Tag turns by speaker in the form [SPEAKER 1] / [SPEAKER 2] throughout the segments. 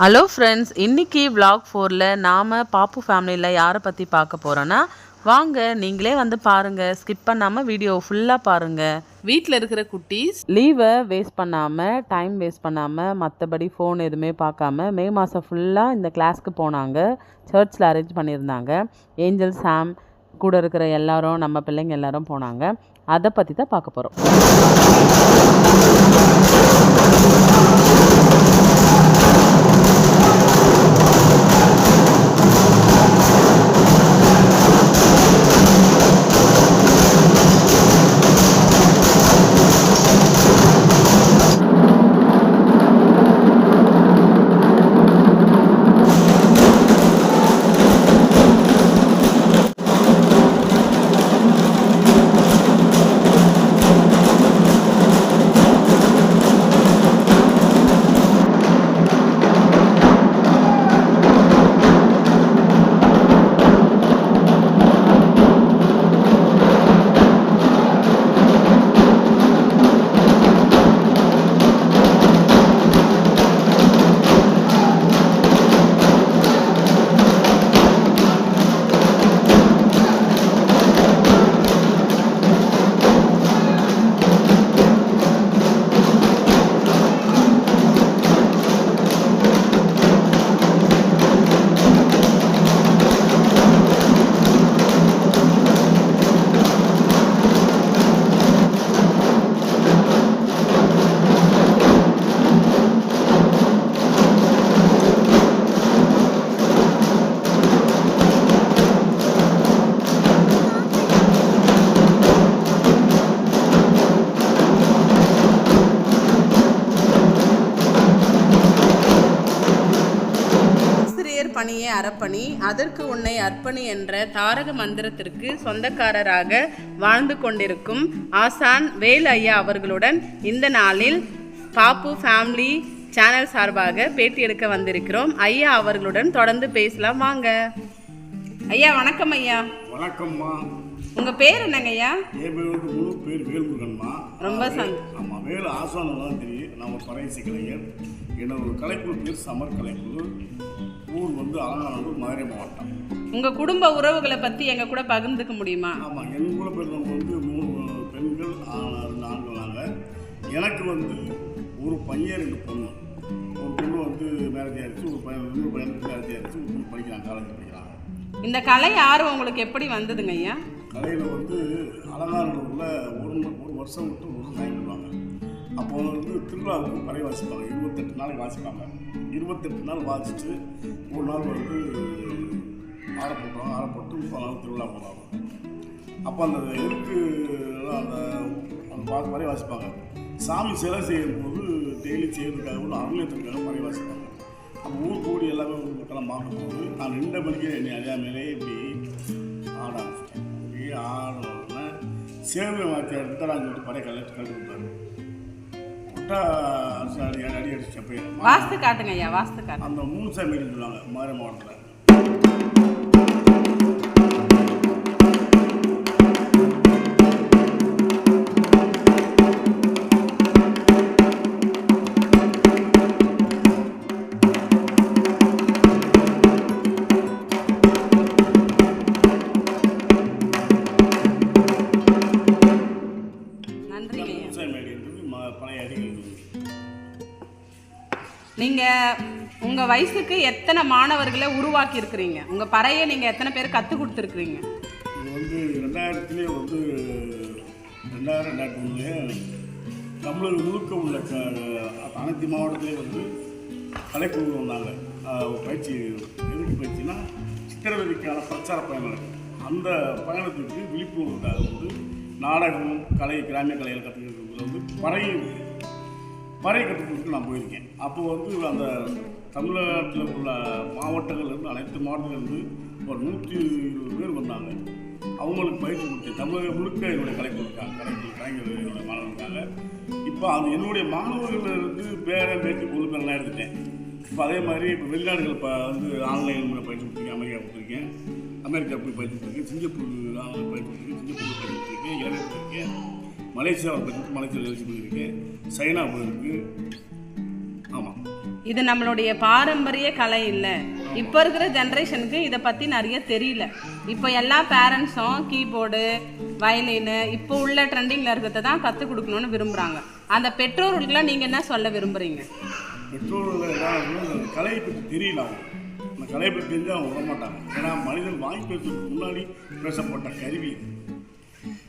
[SPEAKER 1] Hello friends இன்னைக்கு vlog ஃபோரில் நாம் பாப்பு ஃபேமிலியில் யாரை பற்றி பார்க்க போகிறோன்னா வாங்க நீங்களே வந்து பாருங்கள் ஸ்கிப் பண்ணாமல் வீடியோ ஃபுல்லாக பாருங்கள் வீட்டில் இருக்கிற குட்டீஸ் லீவை வேஸ்ட் பண்ணாமல் டைம் வேஸ்ட் பண்ணாமல் மற்றபடி ஃபோன் எதுவுமே பார்க்காம மே மாதம் ஃபுல்லாக இந்த கிளாஸ்க்கு போனாங்க. சர்ச்சில் அரேஞ்ச் பண்ணியிருந்தாங்க. ஏஞ்சல் சாம் கூட இருக்கிற எல்லாரும் நம்ம பிள்ளைங்க எல்லாரும் போனாங்க. அதை பற்றி தான் பார்க்க போகிறோம்
[SPEAKER 2] பணியே அறப்பணி அதற்கு உன்னை அர்ப்பணி என்ற தாரக மந்திரத்திற்கு சொந்தக்காரராக வாழ்ந்து கொண்டிருக்கும் ஆசான் வேல் ஐயா அவர்களுடன் இந்த நாளில் பாப்பு ஃபேமிலி சேனல் சார்பாக பேட்டி எடுக்க வந்திருக்கிறோம். ஐயா அவர்களுடன் தொடர்ந்து பேசலாம். வாங்க. ஐயா வணக்கம் ஐயா.
[SPEAKER 3] வணக்கம்மா.
[SPEAKER 2] உங்க பேர் என்னங்க ஐயா?
[SPEAKER 3] என் பேர் வந்து முழு பேர் வேல்முருகன்மா.
[SPEAKER 2] ரொம்ப சந்
[SPEAKER 3] ஆமாம் வேலு ஆசானம் தான் தெரியும். ஒரு பறையசி கலைஞர் என்னோட கலைக்குழு பேர் சமர் கலைக்குழு. ஊர் வந்து அலங்காநல்லூர் மதுரை மாவட்டம்.
[SPEAKER 2] உங்க குடும்ப உறவுகளை பத்தி எங்க கூட பகிர்ந்துக்க முடியுமா?
[SPEAKER 3] ஆமாம் என் கூட பிறந்தவங்க வந்து மூணு பெண்கள் ரெண்டு ஆண்கள் நாங்கள் எனக்கு வந்து ஒரு பையன் ரெண்டு பொண்ணு. ஒரு பொண்ணு வந்து மேரேஜ் ஆயிடுச்சு ஒரு பையன் இன்னொரு பையனுக்கு மேரேஜ் ஆயிடுச்சு ஒரு பொண்ணு படிக்கிறாங்க காலேஜ் படிக்கிறாங்க.
[SPEAKER 2] இந்த கலை ஆர்வம் உங்களுக்கு எப்படி வந்ததுங்க ஐயா?
[SPEAKER 3] கலையில் வந்து அலங்காநல்லூரில் ஒரு ம- ஒரு வருஷம் விட்டு ஒரு டைம் விடுவாங்க அப்போ வந்து திருவிழாவுக்கு பறை வாசிப்பாங்க. இருபத்தெட்டு நாளைக்கு வாசிப்பாங்க. இருபத்தெட்டு நாள் வாசிச்சு ஒரு நாள் வந்து ஆடை போட்டுருவாங்க ஆட போட்டு முப்பது நாள் திருவிழா போடுவாங்க. அப்போ அந்த எதுக்கு அந்த அந்த பா பறை வாசிப்பாங்க. சாமி சிலை செய்யும் போது டெய்லி செய்யறதுக்காக ஒரு அருளத்துக்காக பறை வாசிப்பாங்க. அப்போ ஊர் கூடி எல்லாமே ஊர் மக்கள்லாம் பார்க்கும்போது நான் ரெண்டு மணிக்கு என்னை அறியாமலே இப்படி ஆட ஆரம்பிச்சிட்டேன். இப்படி ஆடணுன்னா சேவை வாத்தியார் நான் சொல்லிட்டு பறை கலெக்ட் கலந்து கொடுத்தாரு. அடிச்சு அடி அடி அடிச்சு போய்
[SPEAKER 2] வாஸ்து காட்டுங்க ஐயா வாஸ்து காட்டுங்க
[SPEAKER 3] அந்த மூணு சாமி சொல்லுவாங்க மாரி மாவட்டத்தில்.
[SPEAKER 2] வயசுக்கு எத்தனை மாணவர்களை உருவாக்கி இருக்கிறீங்க உங்க பறையை நீங்க எத்தனை பேர் கத்து கொடுத்துருக்கீங்க
[SPEAKER 3] இது வந்து ரெண்டாயிரத்துலேயே வந்து ரெண்டாயிரம் ரெண்டாயிரத்தி ஒன்றுலேயே தமிழர் முழுக்க உள்ள க அனைத்து மாவட்டத்திலே வந்து கலைக்குழு வந்தாங்க. பயிற்சி எதுக்கு பயிற்சினா சித்திரவதைக்கான பிரச்சார பயணம் அந்த பயணத்துக்கு விழிப்புணர்வுக்காக வந்து நாடகம் கலை கிராமிய கலையில் கற்றுக்கிறது வந்து பறை பறை கற்றுக்கிறதுக்கு நான் போயிருக்கேன். அப்போ வந்து அந்த தமிழ்நாட்டில் உள்ள மாவட்டங்கள்லேருந்து அனைத்து மாவட்டங்கள்லேருந்து ஒரு நூற்றி இருபது பேர் வந்தாங்க. அவங்களுக்கு பயிற்சி கொடுத்து தமிழகம் முழுக்க என்னுடைய கலை கொடுத்தாங்க கலைஞர் கலைஞர் என்னுடைய மாணவர்கள் இப்போ அது என்னுடைய மாணவர்கள் இருந்து பேரன் பேட்டி பொண்ணு எடுத்துட்டேன். இப்போ அதே மாதிரி இப்போ வெளிநாடுகள் இப்போ வந்து ஆன்லைன் மூலம் பயிற்சி கொடுத்துருக்கேன் அமெரிக்கா கொடுத்துருக்கேன். அமெரிக்கா போய் பயிற்சி கொடுத்துருக்கேன். சிங்கப்பூர் ஆன்லைன் பயிற்சி கொடுத்துருக்கேன். சிங்கப்பூர் பயிற்சி கொடுத்துருக்கேன். இலங்கை போயிருக்கேன் மலேசியாவில் பயிற்சி மலேசியாவில் பயிற்சி பண்ணியிருக்கேன் சைனா போயிருக்கு. ஆமாம்.
[SPEAKER 2] இது நம்மளுடைய பாரம்பரிய கலை இல்லை. இப்போ இருக்கிற ஜென்ரேஷனுக்கு இதை பற்றி நிறைய தெரியல. இப்போ எல்லா பேரண்ட்ஸும் கீபோர்டு வயலின் இப்போ உள்ள ட்ரெண்டிங்கில் இருக்கிறத தான் கற்றுக் கொடுக்கணும்னு விரும்புகிறாங்க அந்த பெற்றோர்களுக்கெல்லாம் நீங்கள் என்ன சொல்ல விரும்புகிறீங்க
[SPEAKER 3] பெற்றோர்கள் கலையை பற்றி தெரியல அந்த கலையை பற்றி தெரிஞ்சு அவங்க விடமாட்டாங்க ஏன்னா மனிதன் வாங்கி பேசுறதுக்கு முன்னாடி பேசப்பட்ட கருவி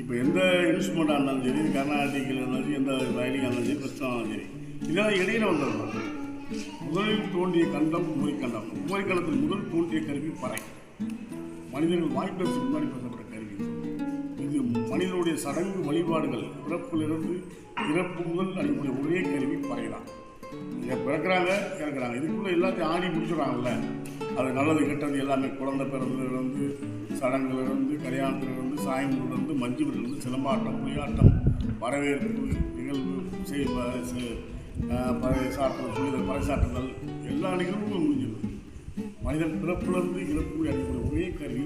[SPEAKER 3] இப்போ எந்த இன்ஸ்ட்ருமெண்ட்டாக இருந்தாலும் சரி கர்நாடிக்கில் இருந்தாலும் சரி எந்த வயலிங்காக இருந்தாலும் சரி பிரச்சனை சரி இதெல்லாம் இடையில வந்துடுறாங்க முதலில் தோன்றிய கண்டம் குமரிக்கண்டம் குமரிக்கண்டத்தில் முதல் தோன்றிய கருவி பறை. மனிதர்கள் வாய் முன்னாடி பேசப்பட்ட கருவி. இது மனிதனுடைய சடங்கு வழிபாடுகள். பிறப்பிலிருந்து இறப்பு முதல் அடிப்படை ஒரே கருவி பறை தான் இங்கே பிறக்கிறாங்க இறக்குறாங்க. இதுக்குள்ளே எல்லாத்தையும் ஆடி முடிச்சுடுறாங்கல்ல. அது நல்லது கெட்டது எல்லாமே. குழந்தை பிறந்ததுலேருந்து சடங்குலேருந்து கல்யாணத்துலேருந்து சாயம்புலேருந்து மஞ்சுவிலிருந்து சிலம்பாட்டம் புலியாட்டம் வரவேற்பு நிகழ்வு செய் பறை சாட்டுதல் புரிதல் பறை சாட்டுதல் எல்லா நிகழ்வுகளும் முடிஞ்சிடும் மனிதன் பிறப்பிலிருந்து இறப்பு அடிப்படை ஒரே கருவி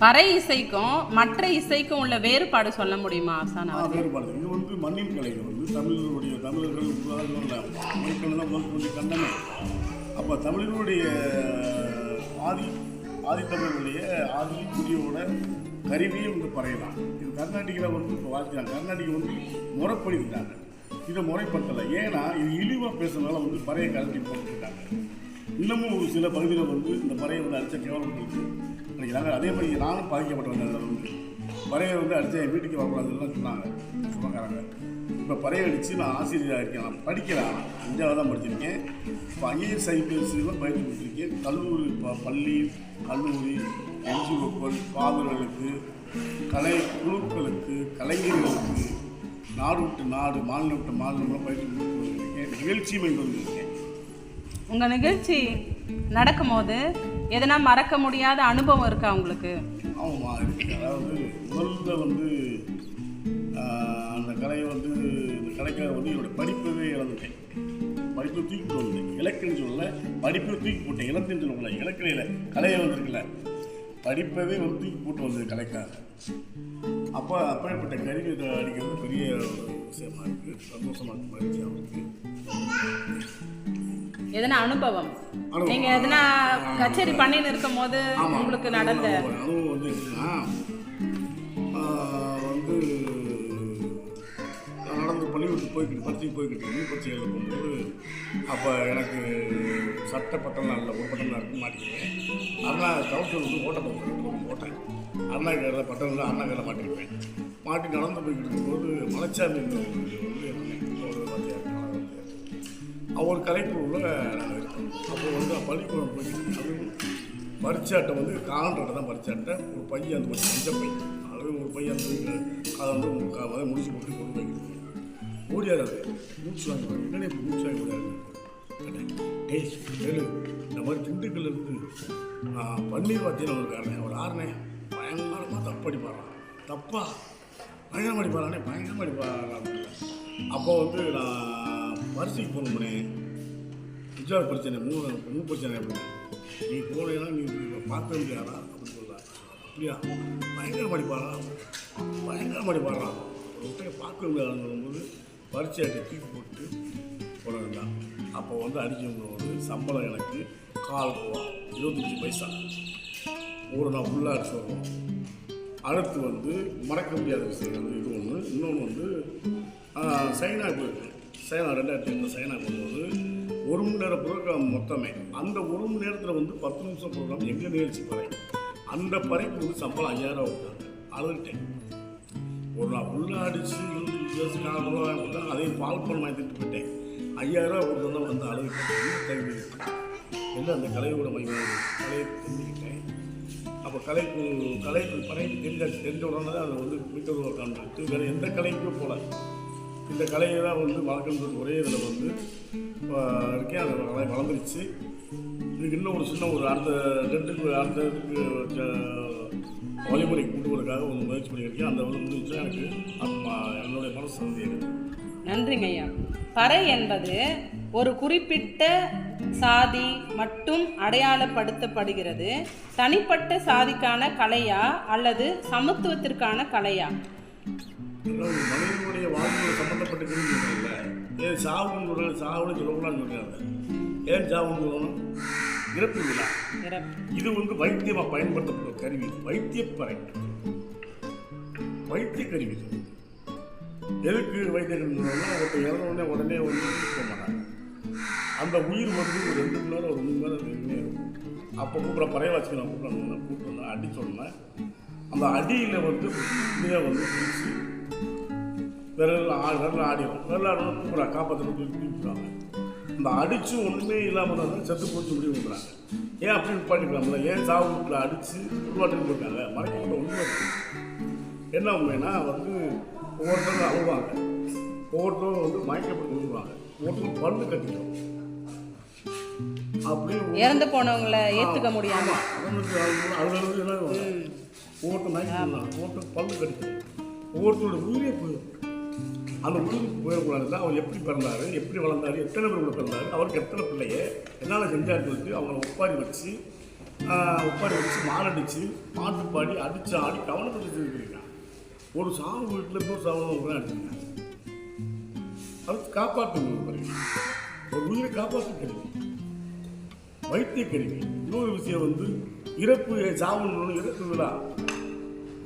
[SPEAKER 3] பறை
[SPEAKER 2] இசைக்கும் மற்ற இசைக்கும் உள்ள வேறுபாடு சொல்ல முடியுமா ஆசான்
[SPEAKER 3] வேறுபாடு. இது வந்து மண்ணின் கலைகள். வந்து தமிழர்களுடைய தமிழர்கள் உலகில் தான். முதல் தோன்றி கண்டமே. அப்போ தமிழர்களுடைய ஆதி ஆதித்தமிழர்களுடைய ஆதி குடியோட கருவியும் வந்து பறையலாம் இது கர்நாடிகில் வந்து இப்போ வாழ்த்துறாங்க. கர்நாடிகை வந்து முறைப்படுத்திட்டாங்க இதை முறைப்படுத்தலை. ஏன்னா இது இழிவாக பேசுறதுனால வந்து பறையை கலட்டி போட்டுருக்காங்க இன்னமும் ஒரு சில பகுதியில் வந்து இந்த பறையை வந்து அடித்த அன்றைக்கி நினைக்கிறாங்க அதே மாதிரி நானும் பாதிக்கப்பட்டவங்க அதில் வந்து பறையை வந்து அடித்த என் வீட்டுக்கு வரக்கூடாதுலாம் சொன்னாங்க. சொன்னாங்க இப்போ பறையை அடித்து நான் ஆசிரியராக இருக்கேன் நான் படிக்கிறேன் அஞ்சாவது தான் படிச்சிருக்கேன். இப்போ ஐஏஎஸ் ஐபிஎஸ்சியில் பயிற்சி கொடுத்துருக்கேன் கல்லூரி ப- பள்ளி கல்லூரி என்ஜிஓக்கள் பாதர்களுக்கு கலை குழுக்களுக்கு கலைஞர்களுக்கு நாடு விட்டு நாடு மாநிலம் விட்டு மாநிலம் பயிற்சி கொடுத்து வந்திருக்கேன் நிகழ்ச்சி மைந்து வந்திருக்கேன்.
[SPEAKER 2] உங்கள் நிகழ்ச்சி நடக்கும்போது எதனா மறக்க முடியாத அனுபவம் இருக்கா உங்களுக்கு?
[SPEAKER 3] ஆமாம் அதாவது முதல்ல வந்து அந்த கலையை வந்து இந்த கலைக்காக வந்து என்னோட படிப்பவே இழந்துட்டேன். படிப்பை தூக்கி போட்டு வந்தேன். இலக்குன்னு சொல்லல படிப்பை தூக்கி போட்டேன். இழந்துன்னு சொல்லல இலக்கிலையில் கலையை வந்திருக்குல்ல படிப்பவே வந்து தூக்கி போட்டு வந்தது கலைக்காக. அப்போ அப்படிப்பட்ட கருவி அடிக்கிறது பெரிய ஒரு விஷயமா இருக்குது சந்தோஷமாக இருக்கு மகிழ்ச்சியாக இருக்குது
[SPEAKER 2] எதனா அனுபவம்?
[SPEAKER 3] அனுபவம்.
[SPEAKER 2] நீங்க எதனா கச்சேரி பண்ணின்னு இருக்கும் போது. உங்களுக்கு நடந்த
[SPEAKER 3] ஒரு அனுபவம் வந்து ஆஹ், வந்து நடந்து பள்ளிக்கூடத்துக்கு போய்கிட்டு பரிசைக்கு போய்கிட்டு இன்னும் பரிசை எழுத போகும்போது அப்போ எனக்கு சட்டை பட்டம்லாம் இல்லை ஒரு பட்டம் தான் இருக்கு மாட்டிக்குவேன் அண்ணா கவுசல் வந்து ஓட்ட போட்டேன் போட்டேன். அண்ணா கையில் பட்டம் அண்ணா கையில் மாட்டிக்குவேன் மாட்டி நடந்து போய்கிட்டு இருக்கும்போது மலைச்சாமி வந்து ஒரு வாத்தியார் அவர் கலைக்குழுவில் நாங்கள் இருக்கோம். அப்போ வந்து பள்ளிக்கூடம் போய்கிட்டு அதுவும் பரிச்சாட்டை வந்து காலண்டரை தான் பரிச்சாட்டை ஒரு பையன் அந்த மாதிரி மஞ்சள் பையன். அது ஒரு பையன் அந்த அதை வந்து ஒரு அதை முடிச்சு போட்டு கொண்டு போய்கிட்டு ஓடியாரு அது. மூச்சு வாங்கி என்னடே இப்படி மூச்சு வாங்கி ஓடியாரு? கேட்டேன். டேய் இந்த மாதிரி திண்டுக்கல்ல இருந்து பன்னீர் வாத்தியில் ஒரு காரணம். அவர் ஆறுனேன் பயங்கரமாக பாடுறான் தப்பா? பயங்கரமாக அடிப்பாரானே பயங்கரமாக அடிப்பாரான் அப்போ வந்து நான் பரிசுக்கு ஃபோன் பண்ணேன் விஜய் பிரச்சனை மூணு மூணு பிரச்சனை அப்படின்னு நீ போனேன்னா நீ பார்க்க முடியாதா? அப்படின்னு சொல்லலாம் அப்படியா? பயங்கரமாடி மடிப்பாரா பயங்கர மடிப்பாரா ஒருத்தரை பார்க்க முடியாதுன்னு சொல்லும்போது தூக்கி போட்டு போட அப்போ வந்து அடிக்கும்போது சம்பளம் எனக்கு கால் ரூபா இருபத்தஞ்சி பைசா. ஒரு நாள் ஃபுல்லாக அடிச்சு வருவோம் அடுத்து வந்து மறக்க முடியாத விஷயங்கள் இது ஒன்று இன்னொன்று வந்து சைனா போயிருக்கு சைனா ரெண்டாயிரத்தி ஐந்து சைனா போகும்போது ஒரு மணி நேரம் ப்ரோக்ராம் மொத்தமே அந்த ஒரு மணி நேரத்தில் வந்து பத்து நிமிஷம் ப்ரோக்ராம் எங்கள் நிகழ்ச்சி பறை? அந்த பறைக்கு வந்து சம்பளம் ஐயாயிரம் விட்டாங்க அழுதுட்டேன். ஒரு நாள் ஃபுல்லாக அடித்து இருபது நாலு கொடுத்தாங்க அதையும் பால் பண்ண வாங்கிட்டு போயிட்டேன் ஐயாயிரம் ஒரு கொடுத்தா வந்து அழுதுட்டேன். என்ன தகுதி அந்த கலையோட மையம் கலையை தெரிஞ்சுக்கிட்டேன். அப்போ கலைக்கு கலைக்கு பணி தெரிஞ்சாச்சு தெரிஞ்ச உடனே தான் அதை வந்து மீட்டர் காண்பிட்டு வேறு எந்த கலைக்கும் போல இந்த கலையை தான் வந்து வளர்க்கணுன்றது ஒரே இதில் வந்து ஆஹ், இருக்கேன். அது கலை வளர்ந்துருச்சு. இதுக்கு இன்னும் ஒரு சின்ன ஒரு அடுத்த ரெண்டுக்கு அடுத்த இதுக்கு வழிமுறைக்கு கொண்டு வரதுக்காக ஒரு முயற்சி பண்ணியிருக்கேன். அந்த வந்து முடிஞ்சா எனக்கு என்னுடைய மனசு வந்து இருக்குது
[SPEAKER 2] நன்றிங்க ஐயா பறை என்பது ஒரு குறிப்பிட்ட சாதி மட்டும் அடையாளப்படுத்தப்படுகிறது. தனிப்பட்ட சாதிக்கான கலையா அல்லது சமத்துவத்திற்கான கலையா?
[SPEAKER 3] மனிதனுடைய வாழ்க்கையோட சம்மந்தப்பட்ட கேள்வி இல்லை ஏன் சாவுன்னு சொல்கிறாங்க சாவுன்னு சொல்லக்கூடாதுன்னு சொல்கிறாங்க ஏன் சாவுன்னு சொல்லணும்? இறப்பு விழா. இது வந்து வைத்தியமாக பயன்படுத்தப்பட்ட ஒரு கருவி. வைத்தியப்பறை. வைத்திய கருவி. எதுக்கு வைத்தியர்கள் கருவி சொல்றோம்னா ஒருத்தர் இறந்த உடனே உடனே வந்து கூப்பிட மாட்டாங்க. அந்த உயிர் வந்து ஒரு ரெண்டு மணி நேரம் ஒரு மூணு மணி நேரம் நின்று இருக்கும். அப்போ கூப்பிட பறைய வச்சு நான் கூப்பிடணும் அடி சொன்னேன். அந்த அடியில் வந்து உண்மையாக வந்து பிடிச்சி விரல் ஆடு விரல் ஆடிடும் விரல் ஆடணும் கூப்பிட்றா காப்பாற்றணும் சொல்லி கூப்பிடுறாங்க அந்த அடிச்சு ஒன்றுமே இல்லாமல் தான் செத்து போச்சு முடிவு பண்ணுறாங்க ஏன் அப்படி நிப்பாட்டிக்கலாம்ல? ஏன் சாவு வீட்டில் அடித்து உருவாட்டுன்னு போயிருக்காங்க? மறைக்கப்பட்ட ஒன்றுமே என்ன உண்மைன்னா வந்து ஒவ்வொருத்தரும் அழுவாங்க. ஒவ்வொருத்தரும் வந்து மயக்கப்பட்டு விழுவாங்க ஒவ்வொருத்தரும் பல்லு கட்டிடும். அப்படியே
[SPEAKER 2] இறந்து போனவங்கள ஏத்துக்க முடியாம?
[SPEAKER 3] ஒவ்வொருத்தன் மயக்கம் ஒவ்வொருத்தன் பல்லு கடிக்கும் ஒவ்வொருத்தரோட உயிரே போயிடும். அந்த உயிருக்கு போயிடக்கூடாது அவர் எப்படி பிறந்தாரு எப்படி வளர்ந்தாரு எத்தனை பேர் கூட பிறந்தாரு அவருக்கு எத்தனை பிள்ளைய என்னால் செஞ்சாருன்னு சொல்லிட்டு அவங்கள ஒப்பாரி வச்சு ஒப்பாரி வச்சு மாரடிச்சு பாட்டு பாடி அடிச்சு ஆடி கவனப்பட்டு செஞ்சுருக்காங்க ஒரு சாவு வீட்டில் இருந்து ஒரு சாவு கூட அது காப்பாற்று பாருங்க ஒரு உயிரை காப்பாற்று கருவி. வைத்திய கருவி. இன்னொரு விஷயம் வந்து இறப்பு சாவணும் இறப்பு விழா.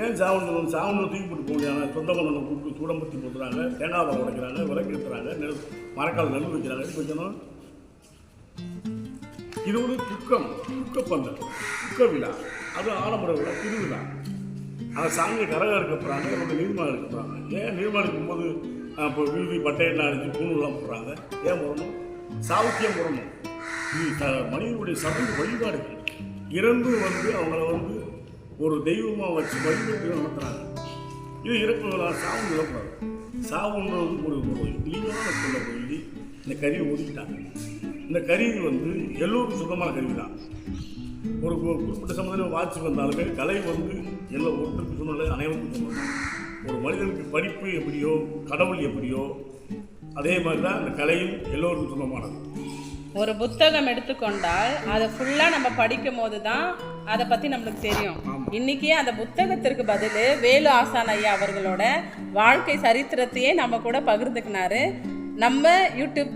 [SPEAKER 3] ஏன் சாவணும் சாவணும் தூக்கி போட்டு போகிறாங்க சொந்த மண்ணை கூப்பிட்டு சூடம்பத்தி போட்டுறாங்க தேங்காய் பழம் உடைக்கிறாங்க விளக்கு எடுத்துறாங்க நெல் மரக்கால் நெல் வைக்கிறாங்க. கொஞ்சம் இது ஒரு துக்கம். துக்கப்பந்தல் துக்க விழா. அது ஆடம்பர விழா திருவிழா. அந்த சாமியை கரகம் இருக்க போகிறாங்க அவங்க நீர்மலை இருக்க போகிறாங்க ஏன் நீர்மலை இருக்கும்போது அஹ், இப்போ வீதி பட்டையெல்லாம் அடிச்சு பூணுலாம் போடுறாங்க? ஏன் போடணும்? சாவுக்கியம் போடணும். இது த- மனிதனுடைய சமூக வழிபாடுகள் இறந்து வந்து அவங்கள வந்து ஒரு தெய்வமாக வச்சு வழிபட்டு நடத்துகிறாங்க இது இறப்பு விழா சாவு விழக்கூடாது சாவுன்றது ஒரு ஒரு சொல்ல சொல்லி இந்த கருவி ஒதுக்கிட்டாங்க இந்த கருவி வந்து எல்லோருக்கும் சுத்தமான கருவி தான் ஒரு குறிப்பிட்ட சமுதாயம் வாட்சி வந்தாலுமே கலை வந்து எல்லா ஒருத்தருக்கு சொன்னது அனைவருக்கும் சொன்னது ஒரு மனிதனுக்கு படிப்பு எப்படியோ கடவுள் எப்படியோ அதே மாதிரி தான் இந்த கலையும் எல்லோருக்கும் சொந்தமானது.
[SPEAKER 2] ஒரு புத்தகம் எடுத்துக்கொண்டால் அதை ஃபுல்லா நம்ம படிக்கும் போது தான் அதை பத்தி நம்மளுக்கு தெரியும். இன்னைக்கு அந்த புத்தகத்திற்கு பதில் வேலு ஆசான் ஐயா அவர்களோட வாழ்க்கை சரித்திரத்தையே நம்ம கூட பகிர்ந்துக்கினாரு. நம்ம யூடியூப்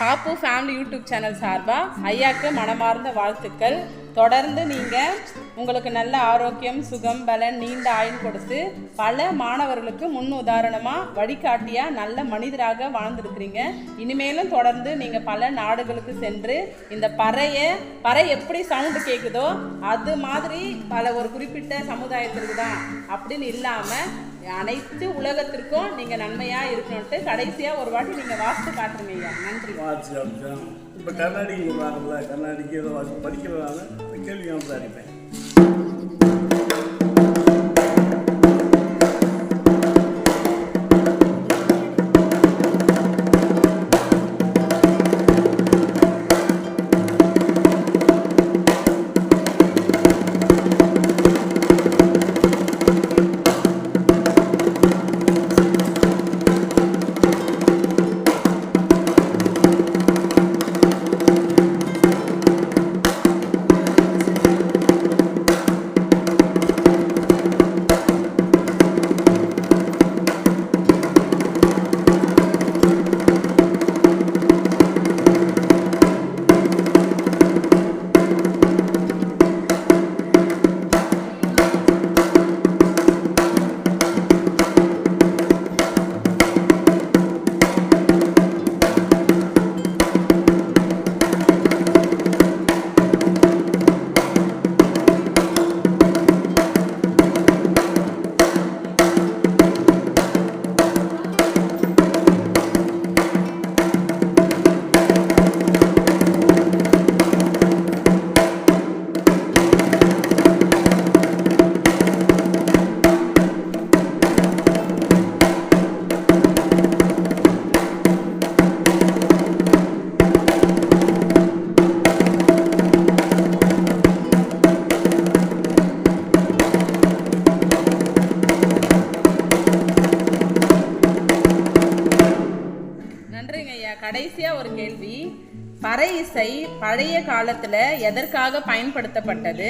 [SPEAKER 2] பாப்பு ஃபேமிலி யூடியூப் சேனல் சார்பாக ஐயாக்கு மனமார்ந்த வாழ்த்துக்கள். தொடர்ந்து நீங்கள் உங்களுக்கு நல்ல ஆரோக்கியம் சுகம் பலன் நீண்ட ஆயுள் கொடுத்து பல மாணவர்களுக்கு முன் உதாரணமாக வழிகாட்டியாக நல்ல மனிதராக வாழ்ந்துருக்கிறீங்க. இனிமேலும் தொடர்ந்து நீங்கள் பல நாடுகளுக்கு சென்று இந்த பறையை பறை எப்படி சவுண்டு கேட்குதோ அது மாதிரி பல ஒரு குறிப்பிட்ட சமுதாயத்திற்கு தான். அப்படின்னு இல்லாமல் அனைத்து உலகத்திற்கும் நீங்கள் நன்மையாக இருக்கணும்ட்டு கடைசியாக ஒரு வாட்டி நீங்கள் வாசித்து காட்டுறீங்க ஐயா நன்றி
[SPEAKER 3] வாட்சி இப்போ கர்நாடிக்கு சொல்கிறாங்கல்ல கர்நாடிக்கு ஏதோ வாசி படிக்கிறதுனால கேள்வி நான்
[SPEAKER 2] ஒரு கேள்வி. பறை இசை பழைய காலத்தில் எதற்காக பயன்படுத்தப்பட்டது?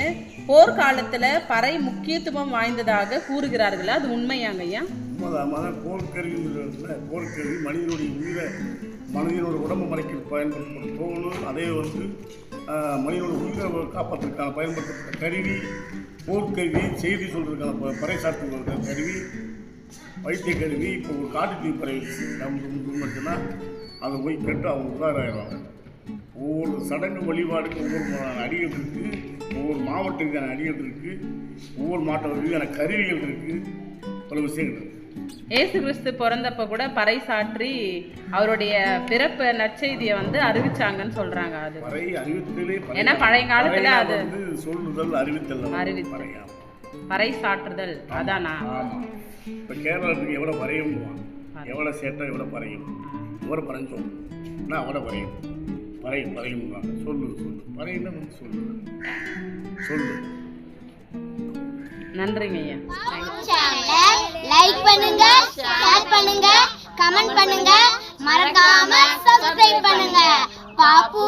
[SPEAKER 2] போர்க்காலத்தில் பறை முக்கியத்துவம் வாய்ந்ததாக கூறுகிறார்கள்? அது உண்மையாங்க ஐயா.
[SPEAKER 3] உண்மைதான் போர்க்கருவி போர்க்கருவி மனிதனுடைய உயிரை மனிதனோட உடம்பு மறைக்க பயன்படுத்தப்படும் தோணும் அதே வந்து மனிதனோட உயிரை காப்பாற்றுறதுக்கான பயன்படுத்தப்பட்ட கருவி போர்க்கருவி செய்தி சொல்றதுக்கான பறை பறைசாற்றுவதற்கான கருவி வைத்திய கருவி இப்போ ஒரு காட்டுத்தீ பறை நம்ம மட்டும்னா அதை போய் கட்டு அவங்க உதாராயிடுவாங்க ஒவ்வொரு சடங்கு வழிபாடுக்கு ஒவ்வொரு அடிகள் இருக்குது ஒவ்வொரு மாவட்டத்துக்கான அடிகள் இருக்குது ஒவ்வொரு மாவட்டத்துக்கான கருவிகள் இருக்குது பல விஷயங்கள் இருக்குது
[SPEAKER 2] ஏசு கிறிஸ்து பிறந்தப்ப கூட பறை சாற்றி அவருடைய பிறப்பு நற்செய்தியை வந்து அறிவிச்சாங்கன்னு சொல்றாங்க அது. ஏன்னா பழைய காலத்துல அது-
[SPEAKER 3] சொல்லுதல் அறிவித்தல்
[SPEAKER 2] அறிவித்தல். பறை சாற்றுதல் அதானா?
[SPEAKER 3] இப்போ கேரளத்துக்கு எவ்வளோ பறையும் எவ்வளோ சேட்டை எவ்வளோ பறையும். எவ்வளோ பறைஞ்சோம் நான் அவ்வளோ பறையும் பறையும் பறையும் சொல்லு சொல்லு. பறையில வந்து சொல்லு. சொல்லு.
[SPEAKER 2] நன்றிங்க ஐயா.
[SPEAKER 4] சேனலை லைக் பண்ணுங்க ஷேர் பண்ணுங்க கமெண்ட் பண்ணுங்க. மறக்காம சப்ஸ்கிரைப் பண்ணுங்க. பாப்பு